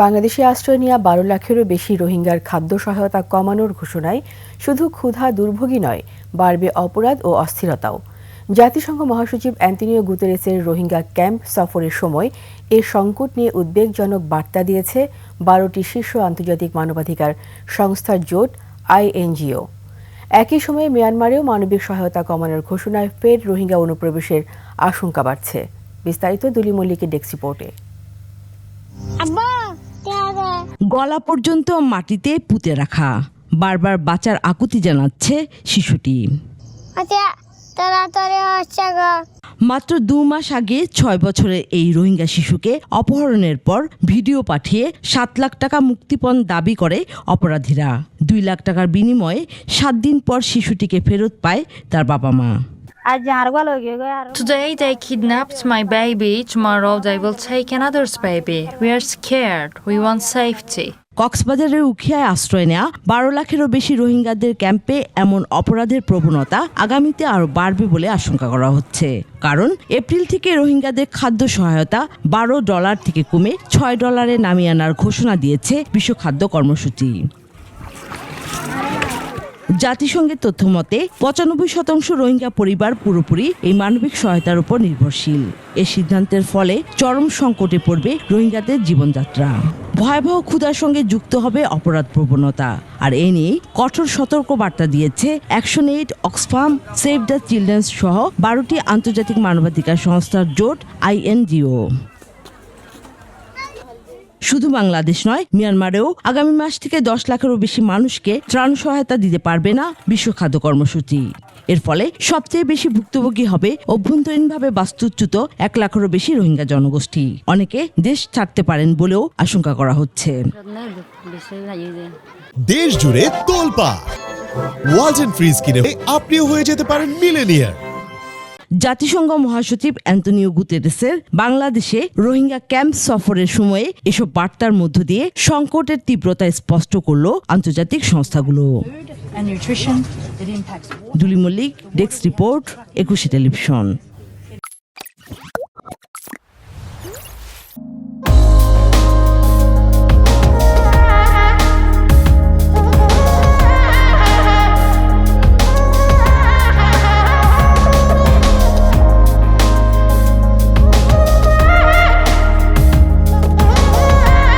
বাংলাদেশে আশ্রয় নেওয়া বারো লাখেরও বেশি রোহিঙ্গার খাদ্য সহায়তা কমানোর ঘোষণায় শুধু ক্ষুধা দুর্ভোগী নয়, বাড়বে অপরাধ ও অস্থিরতাও। জাতিসংঘ মহাসচিব অ্যান্টনিও গুতেরেসের রোহিঙ্গা ক্যাম্প সফরের সময় এ সংকট নিয়ে উদ্বেগজনক বার্তা দিয়েছে বারোটি শীর্ষ আন্তর্জাতিক মানবাধিকার সংস্থার জোট আইএনজিও। একই সময়ে মিয়ানমারেও মানবিক সহায়তা কমানোর ঘোষণায় ফের রোহিঙ্গা অনুপ্রবেশের আশঙ্কা বাড়ছে। বিস্তারিত দুলি মল্লিকের ডেস্ক রিপোর্টে। গলা পর্যন্ত মাটিতে পুঁতে রাখা। বারবার বাঁচার আকুতি জানাচ্ছে শিশুটি। আচ্ছা মাত্র দু মাস আগে ছয় বছরের এই রোহিঙ্গা শিশুকে অপহরণের পর ভিডিও পাঠিয়ে সাত লাখ টাকা মুক্তিপণ দাবি করে অপরাধীরা। দুই লাখ টাকার বিনিময়ে সাত দিন পর শিশুটিকে ফেরত পায় তার বাবা মা। Today they kidnapped my baby, tomorrow they will take another's baby. We are scared, we want safety. কক্সবাজারের উখিয়ায় আশ্রয় নেওয়া বারো লাখেরও বেশি রোহিঙ্গাদের ক্যাম্পে এমন অপরাধের প্রবণতা আগামীতে আরও বাড়বে বলে আশঙ্কা করা হচ্ছে। কারণ এপ্রিল থেকে রোহিঙ্গাদের খাদ্য সহায়তা বারো ডলার থেকে কমে ছয় ডলারে নামিয়ে আনার ঘোষণা দিয়েছে বিশ্ব খাদ্য কর্মসূচি। জাতিসংঘের তথ্য মতে পঁচানব্বই শতাংশ রোহিঙ্গা পরিবার পুরোপুরি এই মানবিক সহায়তার উপর নির্ভরশীল। এ সিদ্ধান্তের ফলে চরম সংকটে পড়বে রোহিঙ্গাদের জীবনযাত্রা। ভয়াবহ ক্ষুধার সঙ্গে যুক্ত হবে অপরাধ প্রবণতা। আর এ নিয়ে কঠোর সতর্ক বার্তা দিয়েছে Action Aid, Oxfam, Save the Children's সহ বারোটি আন্তর্জাতিক মানবাধিকার সংস্থার জোট আইএনজিও। শুধু বাংলাদেশ নয়, মিয়ানমারেও আগামী মাস থেকে দশ লাখেরও বেশি মানুষকে ত্রাণ সহায়তা দিতে পারবে না বিশ্ব খাদ্য কর্মসূচি। এর ফলে সবচেয়ে বেশি ভুক্তভোগী হবে অভ্যন্তরীণভাবে বাস্তুচ্যুত এক লাখেরও বেশি রোহিঙ্গা জনগোষ্ঠী। অনেকে দেশ ছাড়তে পারেন বলেও আশঙ্কা করা হচ্ছে। দেশ জুড়ে তোলপা ওয়ালটন ফ্রিজ কিনে আপনিও হয়ে যেতে পারেন মিলেনিয়ার জাতিসংঘ মহাসচিব অ্যান্টনিও গুতেরেসের বাংলাদেশে রোহিঙ্গা ক্যাম্প সফরের সময়ে এসব বার্তার মধ্য দিয়ে সংকটের তীব্রতা স্পষ্ট করল আন্তর্জাতিক সংস্থাগুলো। Duli Mallick desk report Ekushey television.